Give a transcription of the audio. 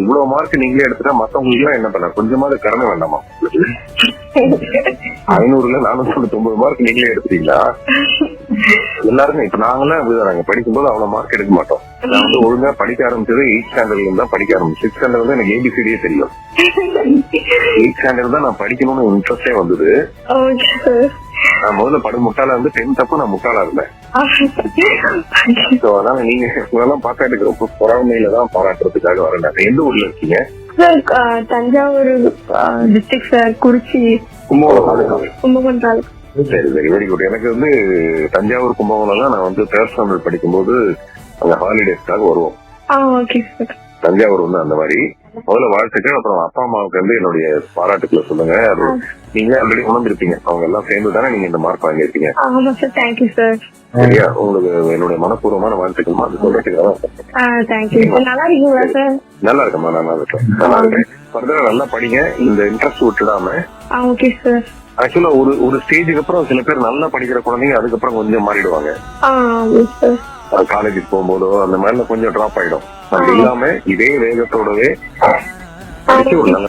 இவ்வளவு மார்க் நீங்களே எடுத்துட்டா மத்தவங்களுக்கு எல்லாம் என்ன பண்ண? கொஞ்சமாவது கருணை வேண்டாமா? ஐநூறுல நானூத்தி தொண்ணூத்தி ஒன்பது மார்க் நீங்களே எடுத்துட்டீங்களா? எல்லாருமே இப்ப நாங்கெல்லாம் அப்படிதான் நாங்க படிக்கும்போது அவ்வளவு மார்க் எடுக்க மாட்டோம். நான் வந்து ஒழுங்கா படிக்க ஆரம்பிச்சது எயிட் ஸ்டாண்டர்ட்ல இருந்து தான் படிக்க ஆரம்பிச்சு சிக்ஸ் ஸ்டாண்டர்ட் வந்து எனக்கு ஏபிசிடியே தெரியும். எயிட் ஸ்டாண்டர்ட் தான் நான் படிக்கணும்னு இன்ட்ரெஸ்டே வந்தது. நான் முதல்ல படு முட்டாளா இருந்து டென்த் அப்போ நான் முட்டாளா இருந்தேன். நீங்க இதெல்லாம் பார்த்தா எனக்கு ரொம்ப பொறாமையில தான் பாராட்டுறதுக்காக வரேன். எந்த ஊர்ல இருக்கீங்க? Sir Thanjavur district sir Kurichi Kumbakonam. Kumbakonam taluk சரி சரி வெரி குட் எனக்கு வந்து தஞ்சாவூர் கும்பகோணம் நான் வந்து தேர்ட் ஸ்டாண்டர்ட் படிக்கும்போது அங்க ஹாலிடேஸ்க்காக வருவோம். ஓகே சார் தஞ்சாவூர் வந்து அந்த மாதிரி. முதல்ல வாழ்த்துக்கள். அப்புறம் அப்பா அம்மாவுக்கு வந்து என்னுடைய பாராட்டுக்களை சொல்லுங்க. அது நீங்க ஆல்ரெடி உணர்ந்திருப்பீங்க. அவங்க எல்லாம் சேர்ந்து தானே நீங்க இந்த மார்க் வாங்கியிருக்கீங்க. ஆமா சார் தேங்க்யூ சார் சரியா? உங்களுக்கு என்னுடைய மனப்பூர்வமான வாழ்த்துக்கள் அது சொல்றதுக்காக தேங்க்யூ நல்லா இருக்கீங்களா சார் நல்லா இருக்கேன். நல்லா இருக்கேன். ஃபர்தரா நல்லா படிங்க. இந்த இன்ட்ரெஸ்ட் விட்டுடாம. ஆ ஓகே சார் ஆக்சுவலா ஒரு ஒரு ஸ்டேஜுக்கு அப்புறம் சில பேர் நல்லா படிக்கிற குழந்தைங்க அதுக்கப்புறம் கொஞ்சம் மாறிடுவாங்க. காலேஜுக்கு போகும்போதோ அந்த மாதிரில கொஞ்சம் டிராப் ஆயிடும். அப்படி இல்லாம இதே வேகத்தோடவே ஒரு நல்ல